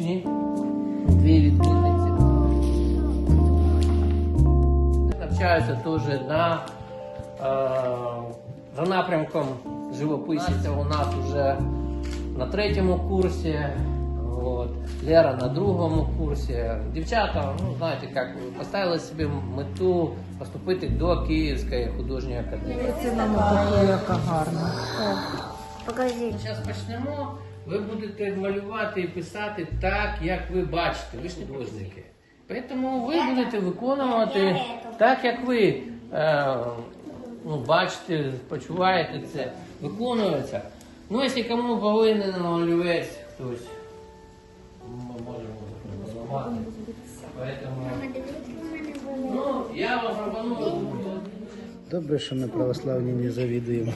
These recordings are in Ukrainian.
малювати. Дві відмінниці. Вони Навчаються теж на, е, за напрямком живописця у нас вже на третьому курсі. От. Лера на другому курсі. Дівчата, ну знаєте, як поставили собі мету поступити до Київської художньої академії. Це мама яка гарна. Покажи. Зараз почнемо. Ви будете малювати і писати так, як ви бачите. Ви ж не художники. Тому ви будете виконувати так, як ви е, ну, бачите, почуваєте це, виконується. Ну, якщо кому повинен олівець хтось, ми можемо зламати. Ну, я вам пропоную. Добре, що ми православні не завідуємо.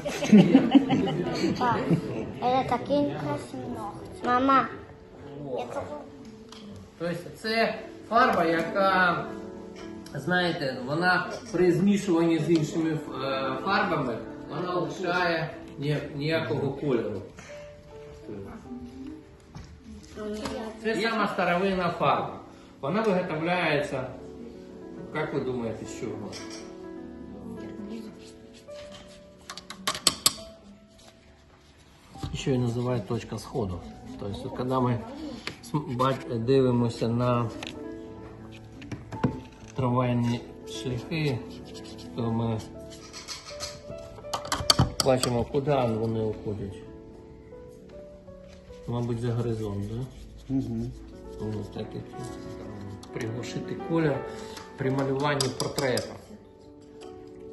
Папа, это такие красивые. Мама, я хочу... Тобто це фарба, яка, знаєте, вона при змішуванні з іншими е, фарбами, вона лишає ніякого кольору. Це сама старовинна фарба. Вона виготовляється, як ви думаєте, з чого? Що її називають точка сходу. Тобто, от коли ми см- бач- дивимося на трамвайні шляхи, то ми бачимо, куди вони уходять. Мабуть, за горизонт, так? Да? Угу. Ну, так як приглушити колір при малюванні портрета.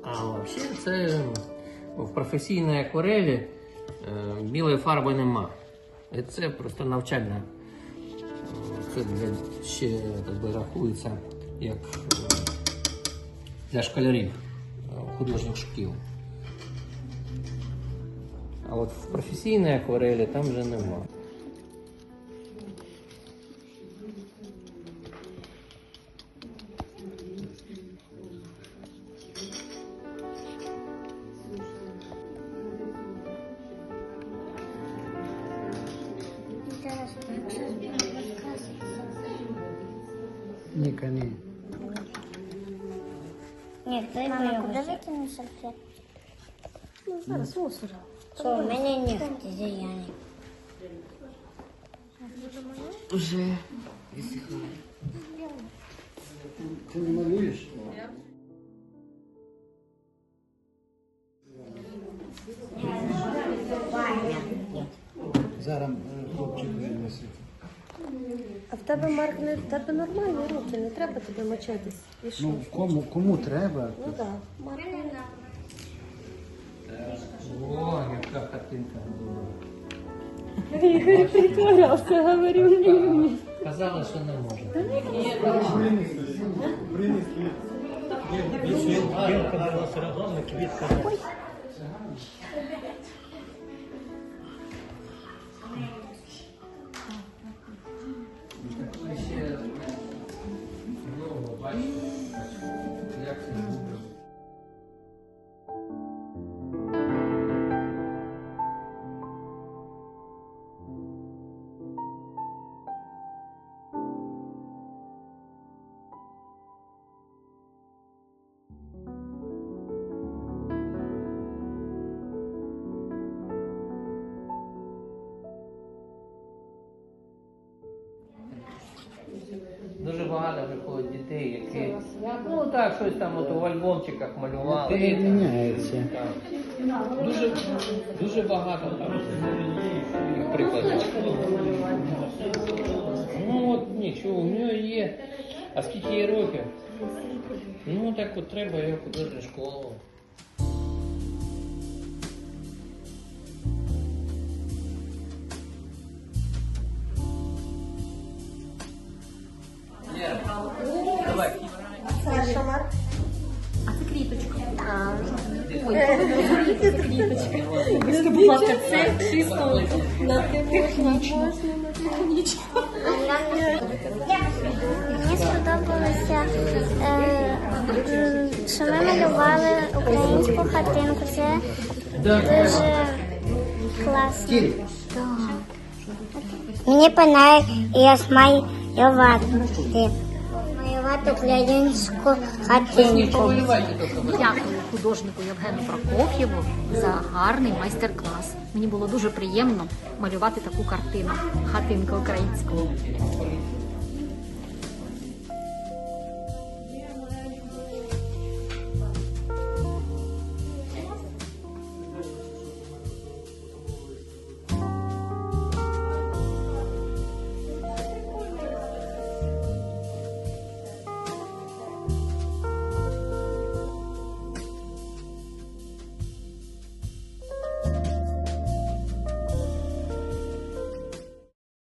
А взагалі це в професійній акварелі білої фарби нема. І Це просто навчальна. е, Це для, ще так би, рахується як е, для школярів е, художніх шкіл. А от в професійній акварелі там вже нема. Ні, ні. Нет, дай Мама, куда выкинул салфетку? Ну, зараз мусора. Что, у меня нет зеленый. Уже Ты Ти не малюєш? А в тебе Марк не в тебе нормальні руки, не треба тобі мочитись. І що? Ну, кому, кому треба? Ну так, Марк. О, яка картинка була. Ігор притворявся, говорив, не вміє. Казали, що не може. Ще багато приходить дітей, які ну так щось там от у альбомчиках малювали. Дітей міняється. Так. Дуже, дуже багато там прикладів. Ну от нічого, у нього є. А скільки їй років? Ну так от треба його художню школу. Що, Марк? А це кріпочка. А, Э, це кріпочка. Вибачте, будь ласка, це чисто на технічну. Мені сподобалося, е, що ми малювали українську хатинку. Це дуже класно. Мені понравилось малювати. Малювати українську хатинку. Художнику Євгену Прокоф'єву за гарний майстер-клас. Мені було дуже приємно малювати таку картину хатинка українську.